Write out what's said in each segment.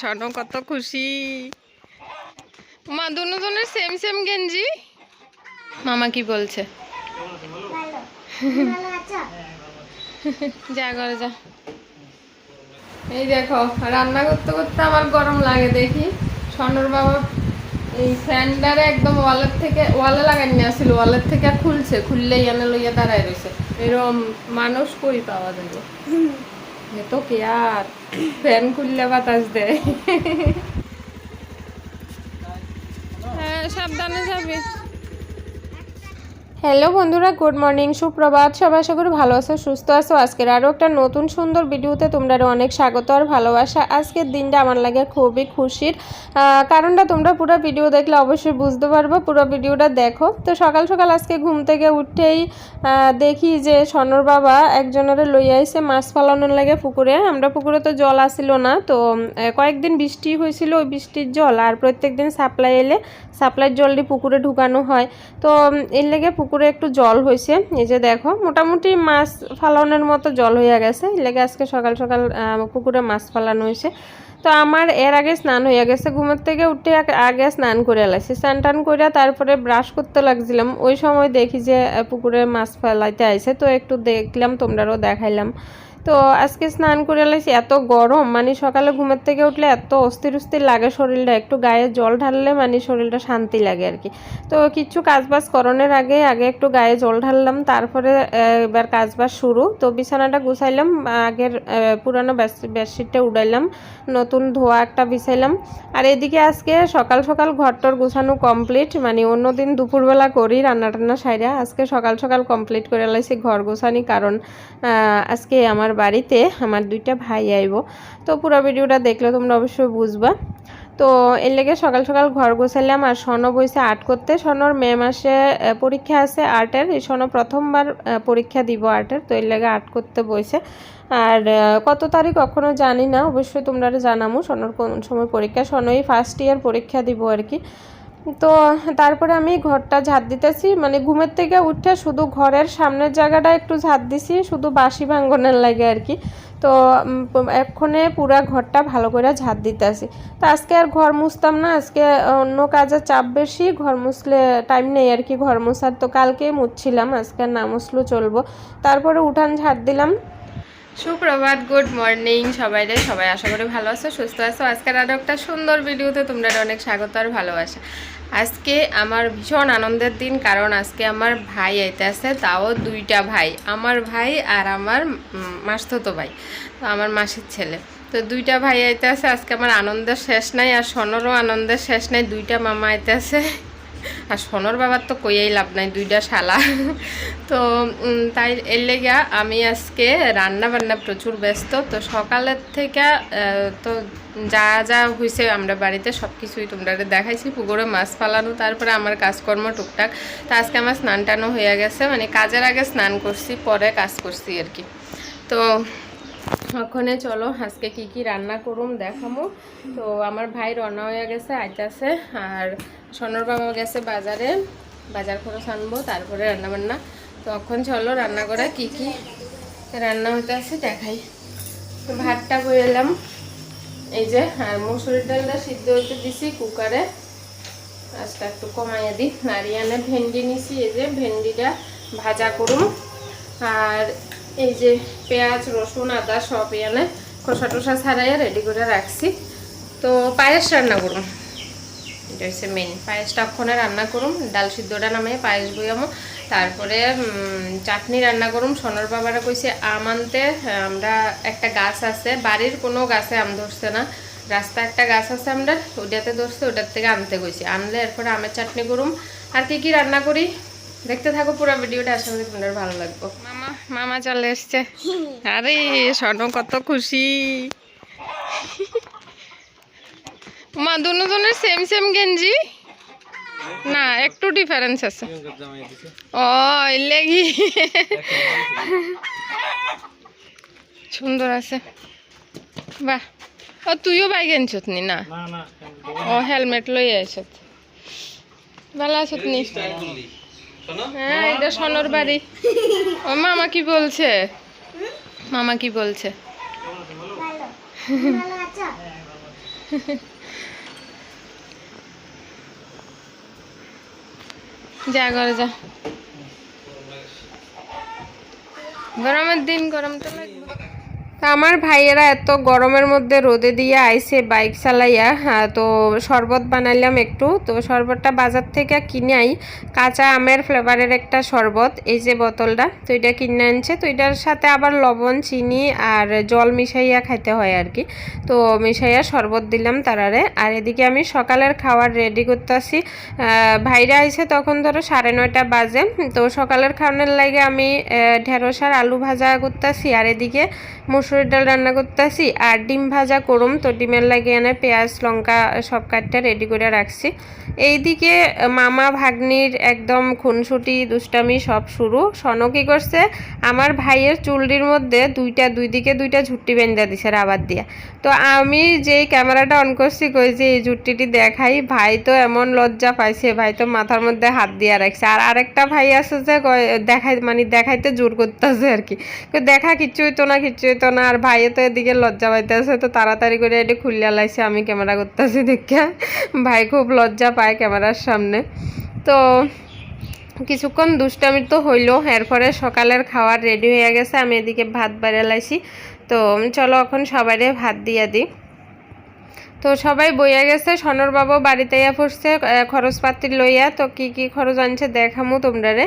স্বর্ণ কত খুশি। মা দুজনের সেম সেম গেঞ্জি। মামা কি বলছে? যা করে যা। এই দেখো রান্না করতে করতে আমার গরম লাগে দেখি। স্বর্ণর বাবা এই ফ্যানটারে একদম ওয়ালের থেকে ওয়ালে লাগাই নিয়ে আসছিল ওয়ালের থেকে খুলছে খুললেই এনে লইয়া দাঁড়ায় রয়েছে এরকম মানুষ কই পাওয়া যাবে? এ তো কে আর? ফ্যান খুললে বাতাস দেয়। হ্যাঁ সাবধানে যাবে। হ্যালো বন্ধুরা, গুড মর্নিং, সুপ্রভাত। সবাই আশা ভালো আছো, সুস্থ আছো। আজকের আরও একটা নতুন সুন্দর ভিডিওতে তোমরা অনেক স্বাগত আর ভালোবাসা। আজকের দিনটা আমার লাগে খুবই খুশির। কারণটা তোমরা পুরো ভিডিও দেখলে অবশ্যই বুঝতে পারবে, পুরো ভিডিওটা দেখো। তো সকাল সকাল আজকে ঘুম থেকে উঠেই দেখি যে সনর বাবা একজনের লইয়া আইসে মাছ ফালানোর লাগে পুকুরে। আমরা পুকুরে তো জল আসিল না, তো কয়েকদিন বৃষ্টি হয়েছিল ওই বৃষ্টির জল, আর প্রত্যেক দিন সাপ্লাই এলে সাপ্লাইয়ের জলটি পুকুরে ঢুকানো হয়। তো এর লেগে পুকুরে একটু জল হয়েছে। এই যে দেখো, মোটামুটি মাছ ফালানোর মতো জল হইয়া গেছে। লেগে আজকে সকাল সকাল পুকুরে মাছ ফালানো হয়েছে। তো আমার এর আগে স্নান হয়ে গেছে। ঘুমের থেকে উঠে আগ- স্নান করে এলাইছি। স্নান টান করে তারপরে ব্রাশ করতে লাগছিলাম। ওই সময় দেখি যে পুকুরে মাছ ফেলাইতে আইসে তো একটু দেখলাম তোমরাও দেখাইলাম। তো আজকে স্নান করে এলাইছি, এত গরম মানে সকালে ঘুমের থেকে উঠলে এত অস্থির অস্থির লাগে শরীরটা, একটু গায়ে জল ঢাললে মানে শরীরটা শান্তি লাগে আর কি। তো কিছু কাজবাজ করণের আগে আগে একটু গায়ে জল ঢাললাম, তারপরে এবার কাজবাজ শুরু। তো বিছানাটা গুছাইলাম, আগের পুরানো বেডশি- বেডশিটটা উড়াইলাম, নতুন ধোয়া একটা বিছাইলাম। আর এদিকে আজকে সকাল সকাল ঘরটর গুছানো কমপ্লিট মানে অন্যদিন দুপুরবেলা করি রান্না টান্না সাইরা, আজকে সকাল সকাল কমপ্লিট করে এলাইছি ঘর গোছানি কারণ আজকে আমার বাড়িতে আমার দুইটা ভাই আইব। তো পুরো ভিডিওটা দেখলে তোমরা অবশ্যই বুঝবা। তো এর লেগে সকাল সকাল ঘর গোছাইলাম আর স্বর্ণ বইছে আর্ট করতে। স্বর্ণর মে মাসে পরীক্ষা আছে আর্টের। এই স্বর্ণ প্রথমবার পরীক্ষা দিব আর্টের। তো এর লেগে আর্ট করতে বইছে। আর কত তারিখ কখনো জানি না। অবশ্যই তোমরা জানামো। স্বর্ণর কোন সময় পরীক্ষা। স্বর্ণই ফার্স্ট ইয়ার পরীক্ষা দিব আর কি। তো তারপরে আমি ঘরটা ঝাড় দিতেছি। মানে ঘুমের থেকে উঠে শুধু ঘরের সামনের জায়গাটা একটু ঝাড় দিছি, শুধু বাসি ভাঙ্গনের লাগে আর কি। তো এক্ষণে পুরা ঘরটা ভালো করে ঝাড় দিতেছি। তো আজকে আর ঘর মুছতাম না, আজকে অন্য কাজের চাপ বেশি, ঘর মুছলে টাইম নেই আর কি ঘর মুছার। তো কালকেই মুছছিলাম, আজকে না মুছলেও চলবো। তারপরে উঠান ঝাড় দিলাম। সুপ্রভাত গুড মর্নিং সবাই রে সবাই আশা করি ভালো আছো, সুস্থ আছো। আজকের আরও একটা সুন্দর ভিডিওতে তোমরা অনেক স্বাগত আর ভালোবাসা। আজকে আমার ভীষণ আনন্দের দিন কারণ আজকে আমার ভাই আইতে আছে তাও দুইটা ভাই আমার ভাই আর আমার উম, মাসতুতো ভাই তো আমার মাসির ছেলে। তো দুইটা ভাই আইতে আছে আজকে আমার আনন্দের শেষ নাই আর সোনরও আনন্দের শেষ নাই দুইটা মামা আইতে আছে। আর সোনর বাবার তো কইয়াই লাভ নাই দুইটা শালা। তো তাই এর লেগা আমি আজকে রান্না বান্না প্রচুর ব্যস্ত তো সকালের থেকে তো যা যা হয়েছে আমরা বাড়িতে সব কিছুই তোমরা দেখাইছি, পুকুরে মাছ পালানো তারপরে আমার কাজকর্ম টুকটাক। তো আজকে আমার স্নান টানও হয়ে গেছে মানে কাজের আগে স্নান করছি, পরে কাজ করছি আর কি। তো ওখানে চলো, আজকে কি কি রান্না করুম দেখামো। তো আমার ভাই রান্না হয়ে গেছে, আইতাছে, আর সোনর বাবা গেছে বাজারে। বাজার খরচ আনব, তারপরে রান্না বান্না তো এখন চলো রান্না করা কি কি রান্না হতে আছে দেখাই। তো ভাতটা বয়ে এলাম এই যে, আর মুসুরির ডালটা সিদ্ধ হতে দিছি কুকারে। আজটা একটু কমাইয়া দিই। নারিয়ানে ভেন্ডি নিছি, এই যে ভেন্ডিটা ভাজা করুন আর এই যে পেঁয়াজ, রসুন, আদা সব এনে খোসা টোসা ছাড়াইয়া রেডি করে রাখছি। তো পায়েস রান্না করুম। এটা হচ্ছে মেন পায়েসটা ওখানে রান্না করুম। ডাল সিদ্ধটা নামে পায়েস বইয়ামো। তারপরে চাটনি রান্না করুম। সোনার বাবারা কইছে, আম আনতে, আমরা একটা গাছ আছে। বাড়ির কোনো গাছে আম ধরছে না। রাস্তা একটা গাছ আছে আমরা, ওইটাতে ধরছে ওটার থেকে আনতে কইছি। আনলে এরপরে আমের চাটনি করুম। আর কি কি রান্না করি? দেখতে থাকো পুরো ভিডিওটা করি তোমাদের ভালো লাগবে। মামা মামা চলে এসছে। আরে স্বর্ণ কত খুশি। মা দুজনের সেম সেম গেঞ্জি? না একটু ডিফারেন্স আছে। ও লেগি। সুন্দর আছে। বাহ। ও তুইও বাইক আনছত নি না? ও হেলমেট লই আইছত ভালো আছত নি? হ্যাঁ এটা সোনর বাড়ি। ও মামা কি বলছে? মামা কি বলছে? যা ঘরে যা। গরমের দিন গরমটা লাগবে। আমার ভাইয়েরা এত গরমের মধ্যে রোদে দিয়ে আইসে বাইক চালাইয়া হ্যাঁ, তো শরবত বানাইলাম একটু। তো শরবতটা বাজার থেকে কিনে আই। কাঁচা আমের ফ্লেভারের একটা শরবত এই যে বোতলটা তো এটা কিনে আনছে। তো এটার সাথে আবার লবণ চিনি আর জল মিশাইয়া খাইতে হয় আর কি। তো মিশাইয়া শরবত দিলাম তারারে। আর এদিকে আমি সকালের খাবার রেডি করতেছি। ভাইরা আইছে তখন ধরো সাড়ে নয়টা বাজে। তো সকালের খাওয়ানোর লাগে আমি ঢেঁড়স আর আলু ভাজা করতেছি। আর এদিকে মুসুরির ডাল রান্না করতেছি আর ডিম ভাজা করুম। তো ডিমের লাগে এনে পেঁয়াজ, লঙ্কা সব কাটটা রেডি করে রাখছি। এইদিকে মামা ভাগ্নির একদম খুনসুটি, দুষ্টামি সব শুরু। সন কি করছে? আমার ভাইয়ের চুলটির মধ্যে দুইটা, দুই দিকে দুইটা ঝুট্টি বেঁধে দিছে রাবার দিয়া। তো আমি যেই ক্যামেরাটা অন করছি, কই যে এই ঝুট্টিটি দেখাই, ভাই তো এমন লজ্জা পাইছে, ভাই তো মাথার মধ্যে হাত দিয়া রাখছে। আর আরেকটা ভাই আছে যে দেখাই মানে দেখাইতে জোর করতেছে আর কি। দেখা কিচ্ছু হইতো না, কিচ্ছু হইতো না। আর ভাইয়ে তো এদিকে লজ্জা পাইতেছে, তো তাড়াতাড়ি করে এটি খুললে লাইছে, আমি ক্যামেরা করতেছি দেখে। ভাই খুব লজ্জা পায় ক্যামেরার সামনে। তো কিছুক্ষণ দুষ্টামি তো হইল, এরপরে সকালের খাওয়ার রেডি হয়ে গেছে, আমি এদিকে ভাত বাইরে লাইছি। তো চলো এখন সবাইরে ভাত দিয়ে দিই। তো সবাই বইয়া গেছে, সনর বাবু বাড়িতে ইয়া পড়ছে খরচপাতি লইয়া, তো কি কি খরচ আনছে দেখামু তোমরা রে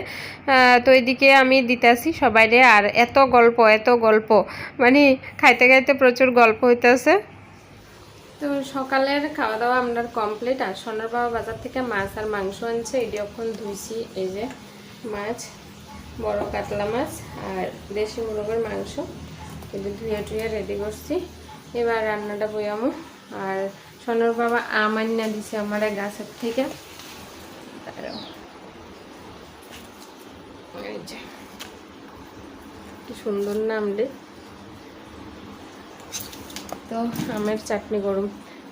তো এদিকে আমি দিতাছি সবাইরে, আর এত গল্প এত গল্প মানে খাইতে খাইতে প্রচুর গল্প হইতেছে। তো সকালের খাওয়া দাওয়া আপনার কমপ্লিট, আর সোনার বাবা বাজার থেকে মাছ আর মাংস আনছে এটি এখন ধুইছি, এই যে মাছ, বড় কাতলা মাছ আর দেশি মুরগের মাংস। এটি ধুয়ে টুয়ে রেডি করছি। এবার রান্নাটা বইয়ামো। আর সোনার বাবা আম আন্না দিছে আমার গাছের থেকে। সুন্দর নাম রে। তো আমের চাটনি গরম।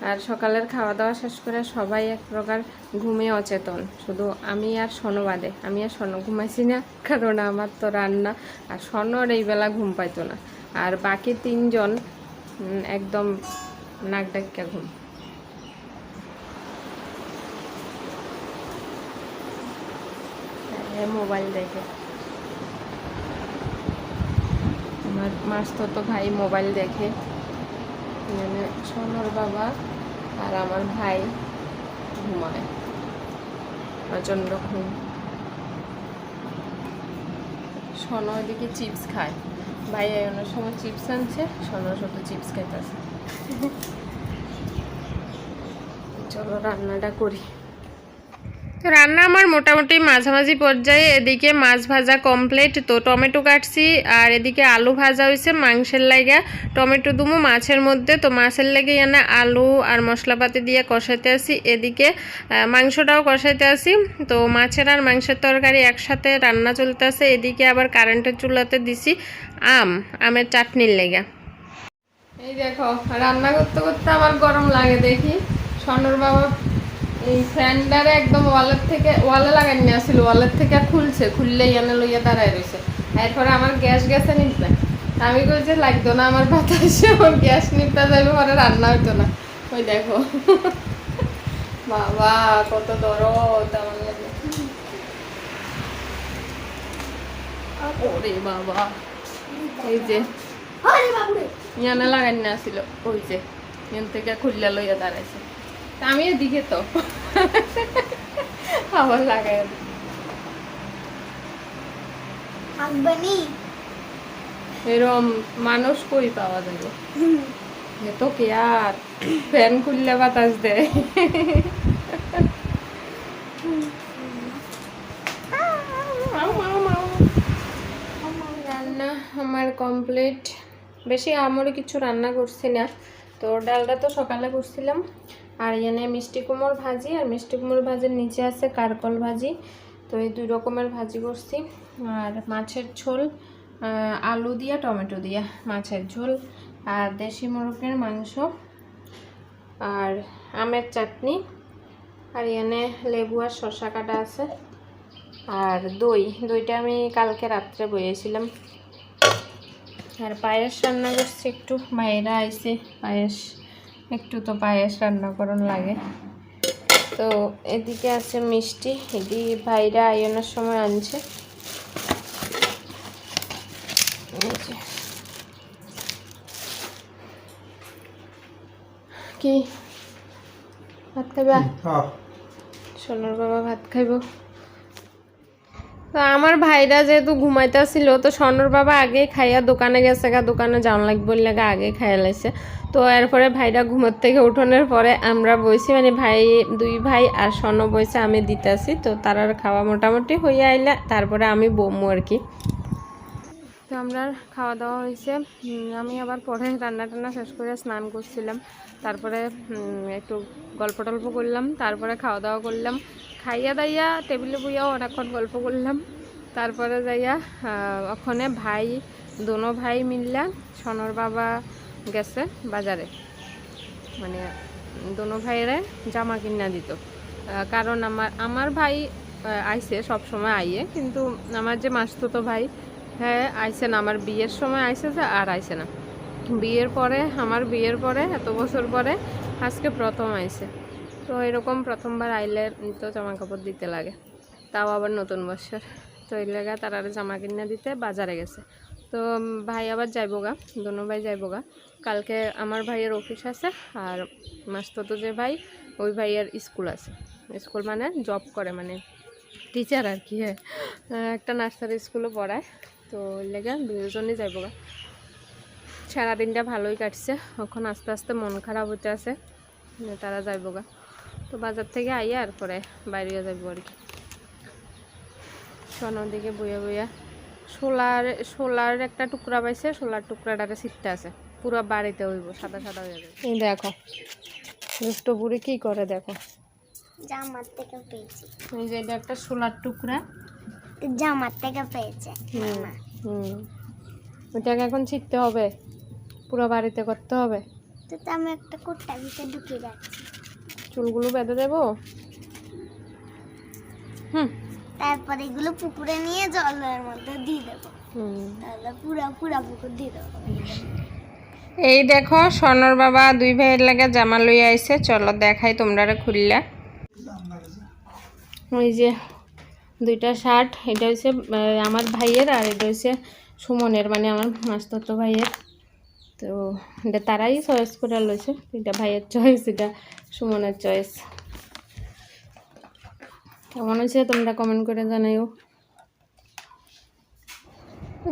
আর সকালের খাওয়া দাওয়া শেষ করে সবাই এক প্রকার ঘুমে অচেতন। শুধু আমি আর সনো বাদে। আমি আর সনো ঘুমাইছি না, কারণ আমার তো রান্না। আর সনর এই বেলা ঘুম পাইতো না। আর বাকি তিনজন একদম নাক ডাক্কা ঘুম। মোবাইল দেখে। আমার মাস্তো তো ভাই মোবাইল দেখে। মানে সোনার বাবা আর আমার ভাই ঘুমায়। প্রচণ্ড ঘুম। সোনা ওইদিকে চিপস খায়। ভাই অনেক সময় চিপস আনছে সোনা শুধু চিপস খাইতেছে। চলো রান্নাটা করি। তো রান্না আমার মোটামুটি মাঝামাঝি পর্যায়ে, এদিকে মাছ ভাজা কমপ্লিট তো টমেটো কাটছি, আর এদিকে আলু ভাজা হয়েছে মাংসের লাগা। টমেটো দুমো মাছের মধ্যে, তো মাছের লেগে এনে আলু আর মশলাপাতি দিয়ে কষাইতে আসি। এদিকে মাংসটাও কষাইতে আসি। তো মাছের আর মাংসের তরকারি একসাথে রান্না চলতেছে এদিকে আবার কারেন্টের চুলাতে দিছি আম, আমের চাটনির লেগা। এই দেখো, রান্না করতে করতে আমার গরম লাগে দেখি। সনর বাবা এই ফ্যানটারে একদম ওয়ালের থেকে, ওয়ালে লাগাই নিয়ে আসছিল, ওয়ালের থেকে খুলছে, খুললেই এনে লইয়া দাঁড়ায় রয়েছে এরপরে আমার গ্যাস গ্যাসে নিবে আমি কইছি, লাগতো না আমার বাতাসে, আমার গ্যাস নিতে যাবে পরে রান্না হইতো না। ওই দেখো। বাবা, কত দরদ আমার লাগে। ওরে বাবা। এই যে ইয়ানে লাগাই না আসছিল ওই যে ইয়ান থেকে খুললা লইয়া দাঁড়াইছে তা আমি এদিকে তো আবার লাগাই এরম মানুষ কই পাওয়া যাবে এ তো কে আর ফ্যান খুললে বাতাস দেয়। রান্না আমার কমপ্লিট বেশি আমারও কিছু রান্না করছি না। তো ডালটা তো সকালে করছিলাম। আর এখানে মিষ্টি কুমড় ভাজি, আর মিষ্টি কুমড় ভাজির নিচে আছে কারকল ভাজি। তো এই দুই রকমের ভাজি করছি। আর মাছের ঝোল আলু দিয়া, টমেটো দিয়া মাছের ঝোল, আর দেশি মোরগের মাংস, আর আমের চাটনি, আর এখানে লেবু আর শসা কাটা আছে। আর দই, দইটা আমি কালকে রাত্রে বইয়েছিলাম। আর পায়েস রান্না করছি একটু। বাইরে আইসে পায়েস একটু তো পায়েস রান্না করন লাগে। তো এদিকে আছে মিষ্টি এদি ভাইরা আয়নের সময় আনছে। কি? ভাত খাইবা? সোনার বাবা ভাত খাইব। তো আমার ভাইরা যেহেতু ঘুমাইতেছিল, তো স্বর্ণর বাবা আগেই খাইয়া দোকানে গেছে গা, দোকানে যাওয়ান লাগবে লাগে আগে খাইয়া লাইছে। তো এরপরে ভাইরা ঘুমোর থেকে উঠোনের পরে আমরা বইছি মানে ভাই, দুই ভাই আর স্বর্ণ বইছে, আমি দিতেছি, তো তারার খাওয়া মোটামুটি হইয়া আইলে, তারপরে আমি বমু আর কি। তো আমরা খাওয়া দাওয়া হয়েছে আমি আবার পরে রান্না টান্না শেষ করে স্নান করছিলাম, তারপরে একটু গল্প টল্প করলাম, তারপরে খাওয়া দাওয়া করলাম খাইয়া দাইয়া টেবিলে বইয়াও অনেকক্ষণ গল্প করলাম। তারপরে যাইয়া ওখানে ভাই, দোনো ভাই মিললা, সনর বাবা গেছে বাজারে। মানে দোনো ভাইয়েরে জামা কিনা দিত। কারণ আমার আমার ভাই আইসে সব সময় আইয়ে, কিন্তু আমার যে মাসতুতো ভাই হ্যাঁ আইছে না। আমার বিয়ের সময় আইসে যে আর আইসে না। বিয়ের পরে, আমার বিয়ের পরে, এত বছর পরে, আজকে প্রথম আইছে। তো এরকম প্রথমবার আইলে তো জামা কাপড় দিতে লাগে। তাও আবার নতুন বছর। তো এই লাগা তারা জামা কিনে দিতে বাজারে গেছে। তো ভাই আবার যাইবো গা দোনো ভাই যাইবো গা কালকে আমার ভাইয়ের অফিস আছে আর মাস্ততো যে ভাই, ওই ভাইয়ের স্কুল আছে। স্কুল মানে জব করে মানে টিচার আর কি হ্যাঁ। একটা নার্সারি স্কুলে পড়ায়। তো ওই লেগে দুজনই যাইবো গা সারাদিনটা ভালোই কাটছে। এখন আস্তে আস্তে মন খারাপ হতে আছে। তারা যাইবো গা তো বাজার থেকে আইয়া আর পরে বাইরে যাব আর কি। সোনার দিকে বইয়া বইয়া। সোলার সোলার একটা টুকরা পাইছে সোলার টুকরাটারে ছিটতে আছে। পুরো বাড়িতে হইব সাদা সাদা হয়ে যাবে এই দেখো দুষ্ট বুড়ি কি করে দেখো? জামার থেকে পেয়েছি। এই যে এটা একটা সোলার টুকরা। জামার থেকে পেয়েছে। হুম হুম। ওটাকে এখন ছিটতে হবে পুরো বাড়িতে করতে হবে। তো তো আমি একটা কুট্টা ভিতরে ঢুকিয়ে যাচ্ছি চুলগুলো বেঁধে দেবো। হুম। তারপর এগুলো পুকুরে নিয়ে জলের মধ্যে দিয়ে দেবো। হুম। তাহলে পুরা পুরা পুকুর দিয়ে দেবো। এই দেখো স্বর্ণর বাবা দুই ভাইয়ের লাগে জামা লই আইছে। চলো দেখাই তোমরা খুললা। ওই যে দুইটা শার্ট এটা হচ্ছে আমার ভাইয়ের আর এটা হচ্ছে সুমনের মানে আমার মাস্ততো ভাইয়ের। তো এটা তারাই চয়েস করে লইছে। এটা ভাইয়ের চয়েস এটা সুমনের চয়েস কেমন হয়েছে তোমরা কমেন্ট করে জানাইও।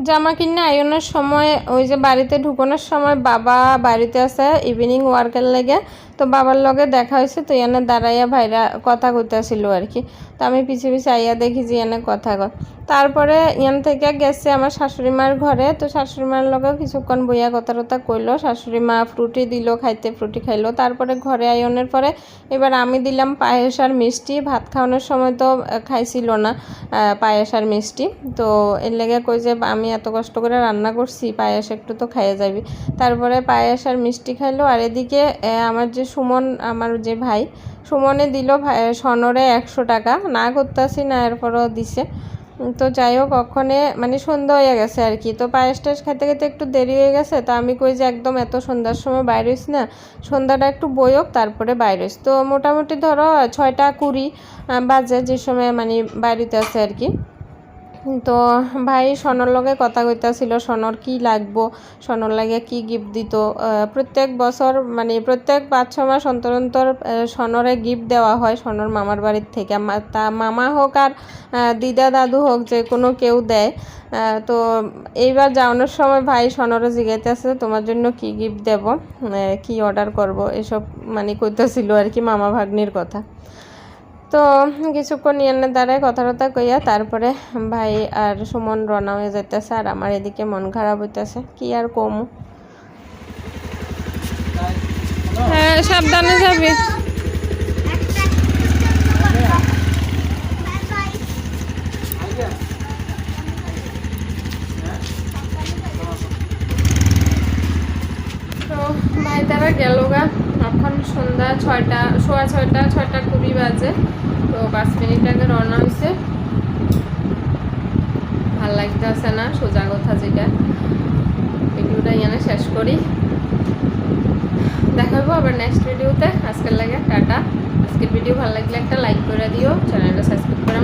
জামা কিনে আয়নের সময়, ওই যে বাড়িতে ঢুকানোর সময় বাবা বাড়িতে আসে ইভিনিং ওয়ার্কের লেগে। তো বাবার লগে দেখা হয়েছে, তো এনে দাঁড়াইয়া ভাইরা কথা কইতেছিল আর কি তো আমি পিছে পিছে আইয়া দেখি যে এনে কথা কয়। তারপরে ইয়ান থেকে গেছে আমার শাশুড়ি মার ঘরে, তো শাশুড়ি মার লগে কিছুক্ষণ বইয়া কথা টথা কইলো। শাশুড়ি মা ফ্রুটি দিল, খাইতে ফ্রুটি খাইলো। তারপরে ঘরে আয়নের পরে এবার আমি দিলাম পায়েস আর মিষ্টি। ভাত খাওয়ানোর সময় তো খাইছিল না পায়েস আর মিষ্টি। তো এর লেগে কই যে আমি এত কষ্ট করে রান্না করছি, পায়েস একটু তো খাইয়ে যাবি। তারপরে পায়েস আর মিষ্টি খাইলো। আর এদিকে আমার যে সুমন, আমার যে ভাই, সুমনে দিল সনরে একশো টাকা। না করতেছি না, এরপরও দিছে। তো যাই হোক ওখানে মানে সন্ধ্যা হয়ে গেছে আর কি। তো পায়েস টায়েস খেতে খেতে একটু দেরি হয়ে গেছে। তো আমি কই যে একদম এত সন্ধ্যার সময় বাইরে হইস না। সন্ধ্যাটা একটু বইয়োক তারপরে বাইরে হইস তো মোটামুটি ধরো ছয়টা কুড়ি বাজে যে সময় মানে বাড়িতে আছে আর কি। তো ভাই সনর লগে কথা কইতাছিল, সনর কি লাগবো, সনর লাগে কি গিফট দিত। প্রত্যেক বছর মানে প্রত্যেক পাঁচ ছ মাস অন্তর অন্তর সনরে গিফট দেওয়া হয় সনর মামার বাড়ির থেকে। তা মামা হোক আর দিদা দাদু হোক, যে কোনো কেউ দেয়। তো এইবার যাওয়ানোর সময় ভাই সনরে জিগাইতেছে, তোমার জন্য কি গিফট দেব? কি অর্ডার করব? এসব মানে কইতেছিল আর কি মামা ভাগ্নির কথা। তো কিছুক্ষণ ইয়ানের দ্বারাই কথা টথা কইয়া তারপরে ভাই আর সুমন রওনা হয়ে যাইতেছে আর আমার এদিকে মন খারাপ হইতেছে। কি আর কমু? হ্যাঁ সাবধানে যাবি তো ভাই তারা গেল গা এখন সন্ধ্যা ছয়টা, সোয়া ছয়টা ছয়টা কুড়ি বাজে। তো পাঁচ মিনিট আগে রওনা হয়েছে ভালো লাগতেছে না, সোজা কথা যেটা। ভিডিওটা এখানে শেষ করি। দেখাবো আবার নেক্সট ভিডিওতে আজকের লাগে টাটা। আজকের ভিডিও ভালো লাগলে একটা লাইক করে দিও। চ্যানেলটা সাবস্ক্রাইব করে